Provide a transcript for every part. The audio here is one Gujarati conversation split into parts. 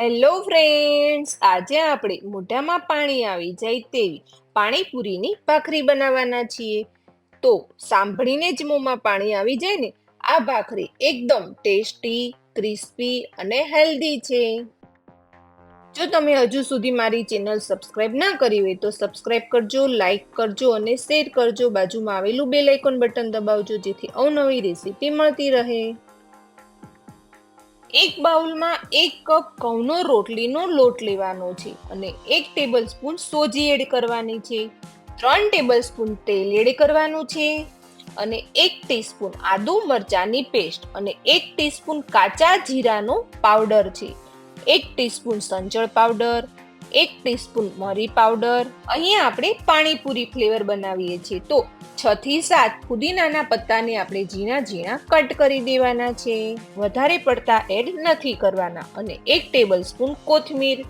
હેલો ફ્રેન્ડ્સ આજે આપણે મોઢામાં પાણી આવી જાય તેવી પાણીપુરીની ભાખરી બનાવવાના છીએ. તો સાંભળીને જ મોંમાં પાણી આવી જાય ને, આ ભાખરી એકદમ ટેસ્ટી, ક્રિસ્પી અને હેલ્ધી છે. જો તમે હજુ સુધી મારી ચેનલ સબસ્ક્રાઇબ ના કરી હોય તો સબસ્ક્રાઇબ કરજો લાઇક કરજો અને શેર કરજો. બાજુમાં આવેલું બેલ આઇકોન બટન દબાવજો જેથી અવનવી રેસીપી મળતી રહે. એક બાઉલમાં એક કપ ઘઉંનો રોટલીનો લોટ લેવાનો છે અને એક ટેબલ સ્પૂન સોજી એડ કરવાની છે. ત્રણ ટેબલ સ્પૂન તેલ એડ કરવાનું છે અને એક ટીસ્પૂન આદુ મરચાંની પેસ્ટ અને એક ટીસ્પૂન કાચા જીરાનો પાવડર છે. એક ટીસ્પૂન સંચળ પાવડર એક ટીસ્પૂન મરી પાવડર. અહીંયા આપણે પાણીપુરી ફ્લેવર બનાવીએ છીએ. તો છ થી સાત પુદીનાના પત્તાને આપણે ઝીણા ઝીણા કટ કરી દેવાના છે. વધારે પડતા એડ નથી કરવાના અને એક ટેબલ સ્પૂન કોથમીર.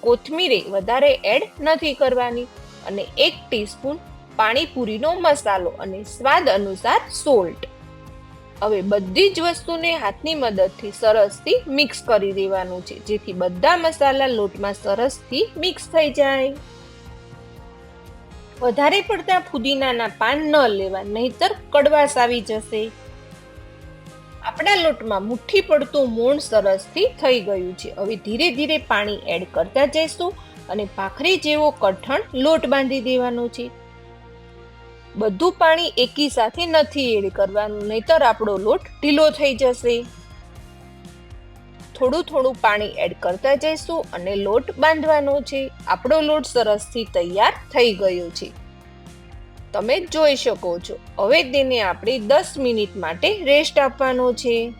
કોથમીરે વધારે એડ નથી કરવાની અને એક ટીસ્પૂન પાણીપુરીનો મસાલો અને સ્વાદ અનુસાર સોલ્ટ. હવે બધી જ વસ્તુને હાથની મદદથી સરસથી મિક્સ કરી દેવાનું છે, જેથી બધા મસાલા લોટમાં સરસથી મિક્સ થઈ જાય. વધારે પડતા ફુદીનાના પાન ન લેવા, નહીતર કડવાશ આવી જશે. આપણા લોટમાં મુઠ્ઠી પડતું મોણ સરસથી થઈ ગયું છે. હવે ધીરે ધીરે પાણી એડ કરતા જઈશું અને ભાખરી જેવો કઠણ લોટ બાંધી દેવાનો છે. બધું પાણી એકી સાથે નથી એડ કરવાનું, નહીતર આપણો લોટ ઢીલો થઈ જશે. થોડું થોડું પાણી એડ કરતા જઈશું અને લોટ બાંધવાનો છે. આપણો લોટ સરસથી તૈયાર થઈ ગયો છે. તમે જોઈ શકો છો, હવે તેને આપણે દસ મિનિટ માટે રેસ્ટ આપવાનો છે.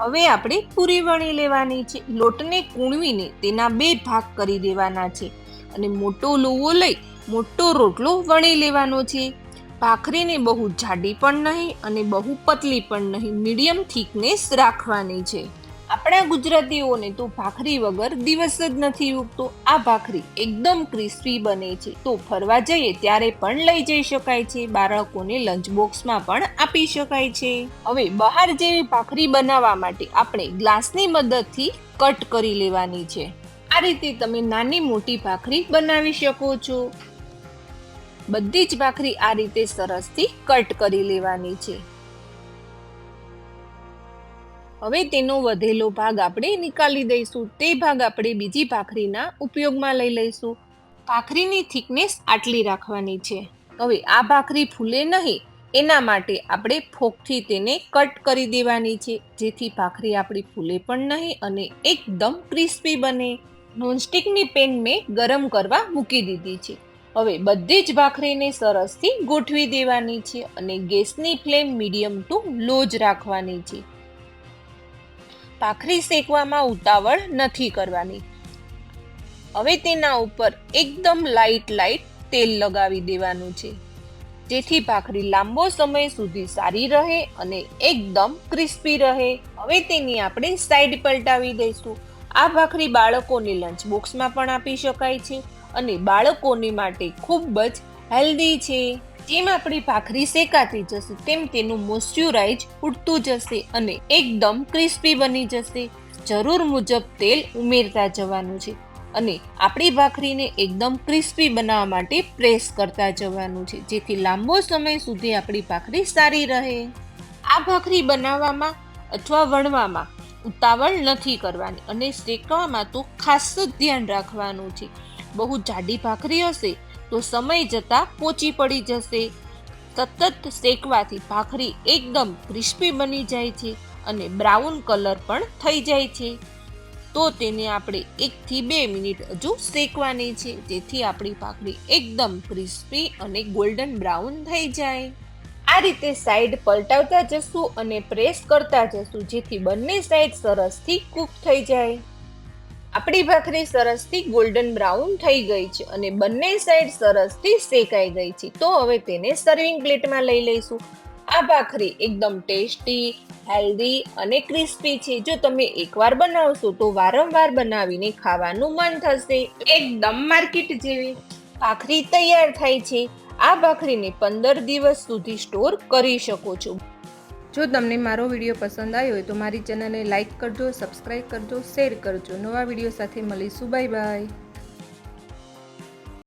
હવે આપણે પૂરી વણી લેવાની છે. લોટને કૂણવીને તેના બે ભાગ કરી દેવાના છે અને મોટો લોવો લઈ મોટો રોટલો વણી લેવાનો છે. ભાખરીને બહુ જાડી પણ નહીં અને બહુ પતલી પણ નહીં, મીડિયમ થિકનેસ રાખવાની છે. આપણા ગુજરાતીઓને તો ભાખરી વગર દિવસ જ નથી ઉગતો. આ ભાખરી એકદમ ક્રિસ્પી બને છે. તો ફરવા જઈએ ત્યારે પણ લઈ જઈ શકાય છે. બાળકોને લંચ બોક્સમાં પણ આપી શકાય છે. હવે બહાર જેવી ભાખરી બનાવવા માટે આપણે ગ્લાસની મદદથી કટ કરી લેવાની છે. આ રીતે તમે નાની મોટી ભાખરી બનાવી શકો છો. બધી જ ભાખરી આ રીતે સરસથી કટ કરી લેવાની છે. હવે તેનો વધેલો ભાગ આપણે નીકાળી દઈશું. તે ભાગ આપણે બીજી ભાખરીના ઉપયોગમાં લઈ લઈશું. ભાખરીની થિકનેસ આટલી રાખવાની છે. હવે આ ભાખરી ફૂલે નહીં, એના માટે આપણે ફોકથી તેને કટ કરી દેવાની છે. જેથી ભાખરી આપણી ફૂલે પણ નહીં અને એકદમ ક્રિસ્પી બને. નોનસ્ટિકની પેન મેં ગરમ કરવા મૂકી દીધી છે. હવે બધી જ ભાખરીને સરસથી ગોઠવી દેવાની છે અને ગેસની ફ્લેમ મીડિયમ ટુ લો જ રાખવાની છે. ભાખરી શેકવામાં ઉતાવળ નથી કરવાની. હવે તેના ઉપર એકદમ લાઈટ લાઈટ તેલ લગાવી દેવાનું છે. જેથી ભાખરી લાંબો સમય સુધી સારી રહે અને એકદમ ક્રિસ્પી રહે. હવે તેની આપણે સાઈડ પલટાવી દઈશું. આ ભાખરી બાળકોને લંચ બોક્સમાં પણ આપી શકાય છે. અને બાળકોની માટે ખૂબ જ હેલ્ધી છે. જેમ આપણી ભાખરી શેકાતી જશે, તેમ તેનું મોઇશ્ચરાઇઝ ઉડતું જશે અને એકદમ ક્રિસ્પી બની જશે. જરૂર મુજબ તેલ ઉમેરતા જવાનું છે અને આપણી ભાખરીને એકદમ ક્રિસ્પી બનાવવા માટે પ્રેસ કરતા જવાનું છે, જેથી લાંબો સમય સુધી આપણી ભાખરી સારી રહે. આ ભાખરી બનાવવામાં અથવા વણવામાં ઉતાવળ નથી કરવાની અને શેકવામાં તો ખાસ જ ધ્યાન રાખવાનું છે. બહુ જાડી ભાખરી હશે તો સમય જતાં પોચી પડી જશે. સતત શેકવાથી ભાખરી એકદમ ક્રિસ્પી બની જાય છે અને બ્રાઉન કલર પણ થઈ જાય છે. તો તેને આપણે એકથી બે મિનિટ હજુ શેકવાની છે, જેથી આપણી ભાખરી એકદમ ક્રિસ્પી અને ગોલ્ડન બ્રાઉન થઈ જાય. આ રીતે સાઈડ પલટાવતા જશું અને પ્રેસ કરતા જશું, જેથી બંને સાઈડ સરસથી કૂક થઈ જાય. આપણી ભાખરી સરસથી ગોલ્ડન બ્રાઉન થઈ ગઈ છે અને બંને સાઈડ સરસથી શેકાઈ ગઈ છે. તો હવે તેને સર્વિંગ પ્લેટમાં લઈ લઈશું. આ ભાખરી એકદમ ટેસ્ટી હેલ્ધી અને ક્રિસ્પી છે. જો તમે એકવાર બનાવશો તો વારંવાર બનાવીને ખાવાનું મન થશે. એકદમ માર્કેટ જેવી ભાખરી તૈયાર થાય છે. આ ભાખરીને પંદર દિવસ સુધી સ્ટોર કરી શકો છો. જો તમને મારો વીડિયો પસંદ આવ્યો હોય તો મારી ચેનલને લાઇક કરજો, સબસ્ક્રાઈબ કરજો, શેર કરજો. નવા વીડિયો સાથે મળીશું. Bye bye.